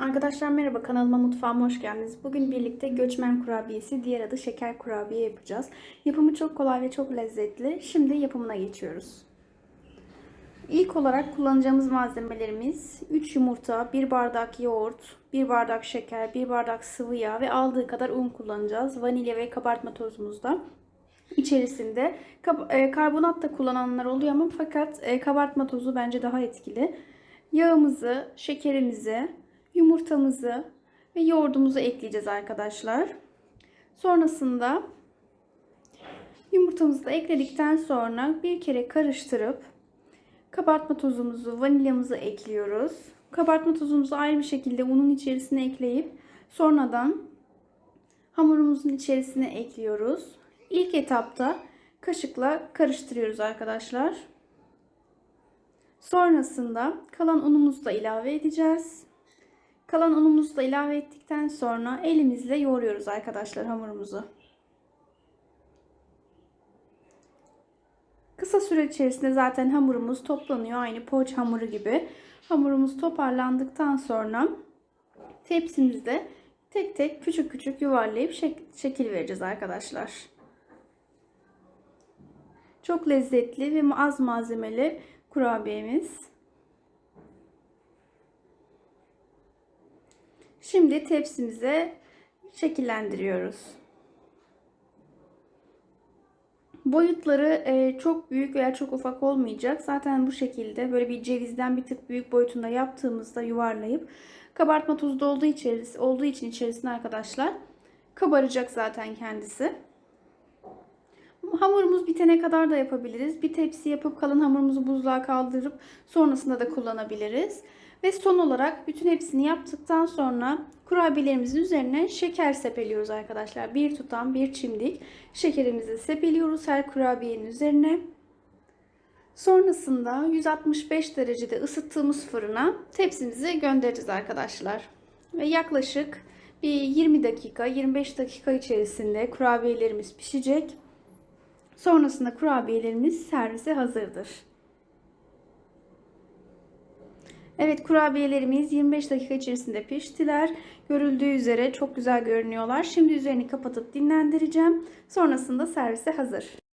Arkadaşlar merhaba kanalıma mutfağıma hoş geldiniz. Bugün birlikte göçmen kurabiyesi diğer adı şeker kurabiye yapacağız. Yapımı çok kolay ve çok lezzetli. Şimdi yapımına geçiyoruz. İlk olarak kullanacağımız malzemelerimiz 3 yumurta, 1 bardak yoğurt, 1 bardak şeker, 1 bardak sıvı yağ ve aldığı kadar un kullanacağız. Vanilya ve kabartma tozumuz da içerisinde. E, karbonat da kullananlar oluyor ama fakat e, kabartma tozu bence daha etkili. Yağımızı, şekerimizi, yumurtamızı ve yoğurdumuzu ekleyeceğiz arkadaşlar. Sonrasında yumurtamızı da ekledikten sonra bir kere karıştırıp kabartma tozumuzu, vanilyamızı ekliyoruz. Kabartma tozumuzu ayrı bir şekilde unun içerisine ekleyip sonradan hamurumuzun içerisine ekliyoruz. İlk etapta kaşıkla karıştırıyoruz arkadaşlar. Sonrasında kalan unumuzu da ilave edeceğiz. Kalan unumuzu da ilave ettikten sonra elimizle yoğuruyoruz arkadaşlar hamurumuzu. Kısa süre içerisinde zaten hamurumuz toplanıyor. Aynı poğaça hamuru gibi. Hamurumuz toparlandıktan sonra tepsimizde tek tek küçük küçük yuvarlayıp şek şekil vereceğiz arkadaşlar. Çok lezzetli ve az malzemeli kurabiyemiz. Şimdi tepsimize şekillendiriyoruz. Boyutları e, çok büyük veya çok ufak olmayacak. Zaten bu şekilde böyle bir cevizden bir tık büyük boyutunda yaptığımızda yuvarlayıp kabartma tozu da olduğu, içerisi, olduğu için içerisinde arkadaşlar kabaracak zaten kendisi. Hamurumuz bitene kadar da yapabiliriz. Bir tepsi yapıp kalan hamurumuzu buzluğa kaldırıp sonrasında da kullanabiliriz. Ve son olarak bütün hepsini yaptıktan sonra kurabiyelerimizin üzerine şeker sepeliyoruz arkadaşlar. Bir tutam bir çimdik şekerimizi sepeliyoruz her kurabiyenin üzerine. Sonrasında 165 derecede ısıttığımız fırına tepsimizi göndereceğiz arkadaşlar. Ve yaklaşık bir 20 dakika 25 dakika içerisinde kurabiyelerimiz pişecek. Sonrasında kurabiyelerimiz servise hazırdır. Evet kurabiyelerimiz 25 dakika içerisinde piştiler. Görüldüğü üzere çok güzel görünüyorlar. Şimdi üzerini kapatıp dinlendireceğim. Sonrasında servise hazır.